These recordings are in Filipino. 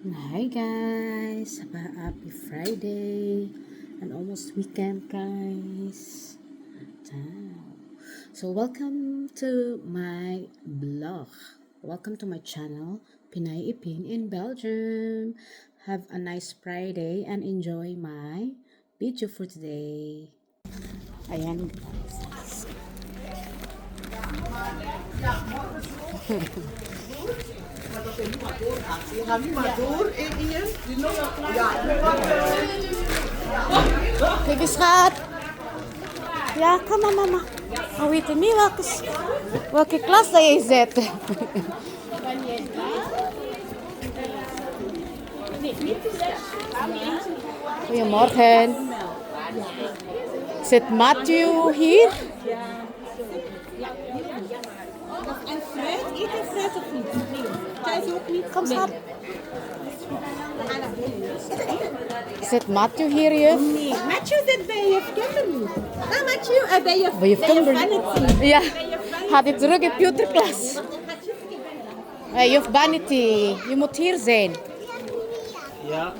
Hi guys! Happy Friday! And almost weekend guys! So welcome to my blog. Welcome to my channel, Pinay Ipin in Belgium. Have a nice Friday and enjoy my video for today. Ayan. Baby schat. Ja, kom maar mama. Oh, weet je niet welke, s- welke klas dat je zit? Goedemorgen. Zit Matthew hier? En fruit? Eet je fruit of niet? Kom schat. Zit Matthew hier, juf? Nee. Matthew zit bij je Kimberly. Ah, Matthew, eh, bij je, Bij je Kimberly? Vanity. Ja. Gaat hij terug in computerklas? Hey, juf Vanity, je moet hier zijn. Ja.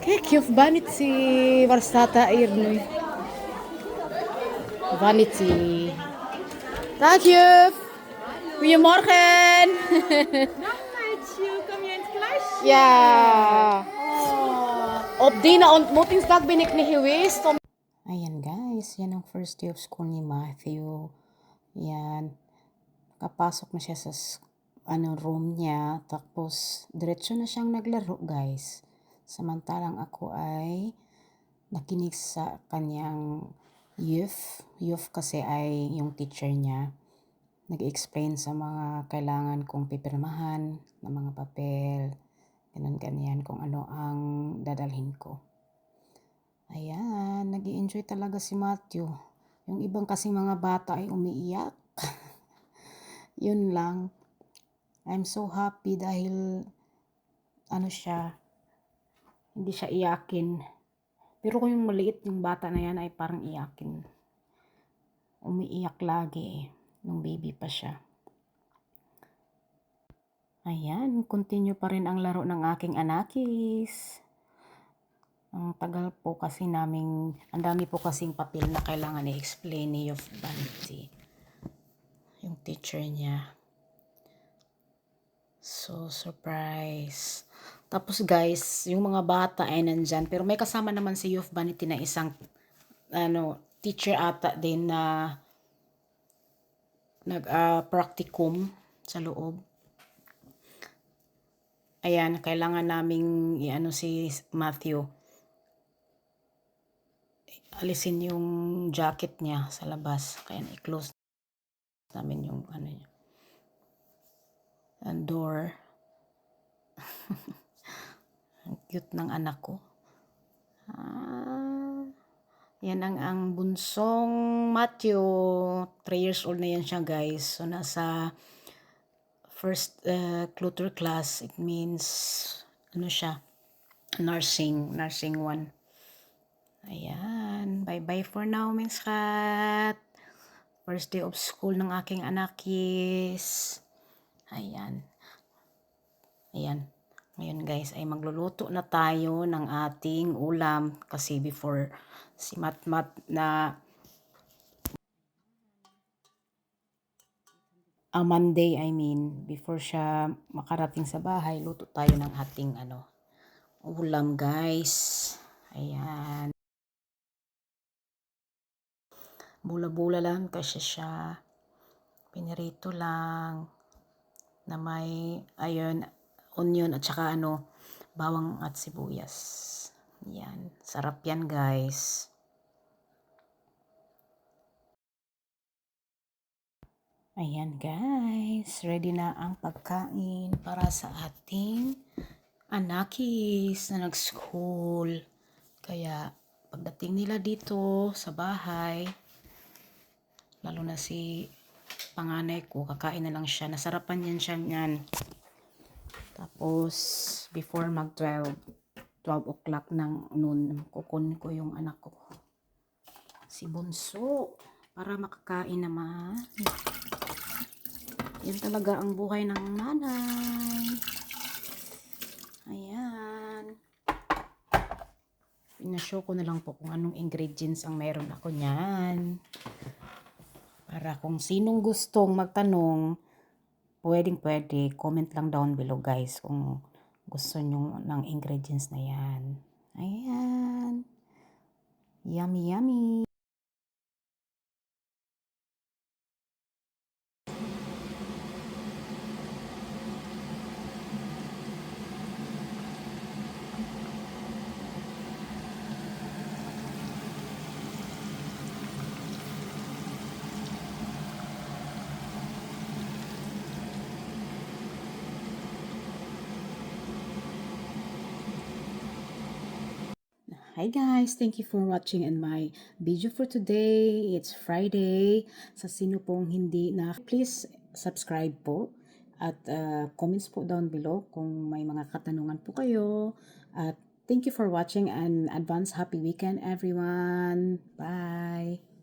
Kijk, juf Vanity. Waar staat dat hier nu? Vanity. Dag juf. Goedemorgen. Dag Matthew, kom je in het klasje? Ja. Op die ontmoetingsdag ben ik niet geweest. Om... Ayan guys, yan ang first day of school ni Matthew. Yan. Kapasok na siya sa ano, room niya. Tapos, diretso na siyang naglaro guys. Samantalang ako ay nakinig sa kanyang youth. Youth kasi ay yung teacher niya. Nag-explain sa mga kailangan kong pipirmahan ng mga papel, ganun ganyan kung ano ang dadalhin ko. Ayan, nag enjoy talaga si Matthew. Yung ibang kasing mga bata ay umiiyak. Yun lang. I'm so happy dahil ano siya, hindi siya iyakin. Pero kung yung maliit yung bata na yan ay parang iyakin. Umiiyak lagi eh, nung baby pa siya. Ayan, continue pa rin ang laro ng aking anakis. Ang tagal po kasi naming, ang dami po kasing papel na kailangan i-explain ni of Vanity. Yung teacher niya. So, surprise. Tapos guys, yung mga bata ay nandyan. Pero may kasama naman si Youth Vanity na isang ano, teacher ata din na nag-practicum sa loob. Ayan, kailangan naming i-ano si Matthew. Alisin yung jacket niya sa labas. Kaya i-close namin yung ano niya. Ang door. cute ng anak ko. Ah, yan ang ang bunsong Matthew. 3 years old na yan siya guys. So nasa first uh, clutter class. It means ano siya? Nursing. Nursing 1. Ayan. Bye-bye for now, Mings Kat. First day of school ng aking anakis. Ayan. Ayan. Ngayon guys ay magluluto na tayo ng ating ulam kasi before si Matmat na ah, Monday I mean before siya makarating sa bahay luto tayo ng ating ano ulam guys. Ayan. Bula-bula lang kasi siya. Pinirito lang na may ayun onion at saka ano bawang at sibuyas. Yan, sarap yan guys. Ayan guys, ready na ang pagkain para sa ating anakis na nag-school. Kaya pagdating nila dito sa bahay, lalo na si panganay ko, kakain na lang siya. Nasarapan yan siya niyan. Tapos, before mag 12, 12 o'clock ng noon, kukunin ko yung anak ko. Si Bunso. para makakain naman. Yan talaga ang buhay ng nanay. Ayan. Pinashow ko na lang po kung anong ingredients ang meron ako niyan. Para kung sinong gustong magtanong, pwedeng pwede, comment lang down below guys kung gusto nyo ng ingredients na yan. Ayan. Yummy, yummy. Hi guys, thank you for watching and my video for today. It's Friday. Sa sino pong hindi na, please subscribe po at uh, comments po down below kung may mga katanungan po kayo. At thank you for watching and advance happy weekend everyone. Bye!